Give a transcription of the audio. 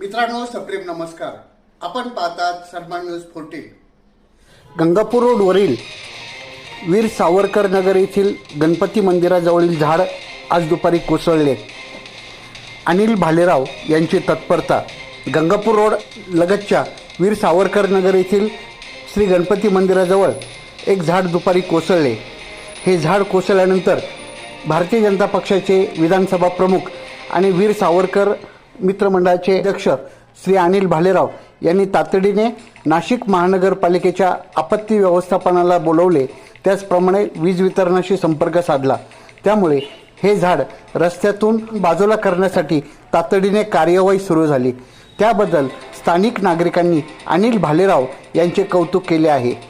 मित्रांनो सप्रेम नमस्कार. आपण पाहतात सन्मान न्यूज फोर्टीन गंगापूर रोडवरील वीर सावरकर नगर येथील गणपती मंदिराजवळील झाड आज दुपारी कोसळले. अनिल भालेराव यांची तत्परता. गंगापूर रोड लगतच्या वीर सावरकर नगर येथील श्री गणपती मंदिराजवळ एक झाड दुपारी कोसळले. हे झाड कोसळल्यानंतर भारतीय जनता पक्षाचे विधानसभा प्रमुख आणि वीर सावरकर मित्रमंडळाचे अध्यक्ष श्री अनिल भालेराव यांनी तातडीने नाशिक महानगरपालिकेच्या आपत्ती व्यवस्थापनाला बोलवले. त्याचप्रमाणे वीज वितरणाशी संपर्क साधला. त्यामुळे हे झाड रस्त्यातून बाजूला करण्यासाठी तातडीने कार्यवाही सुरू झाली. त्याबद्दल स्थानिक नागरिकांनी अनिल भालेराव यांचे कौतुक केले आहे.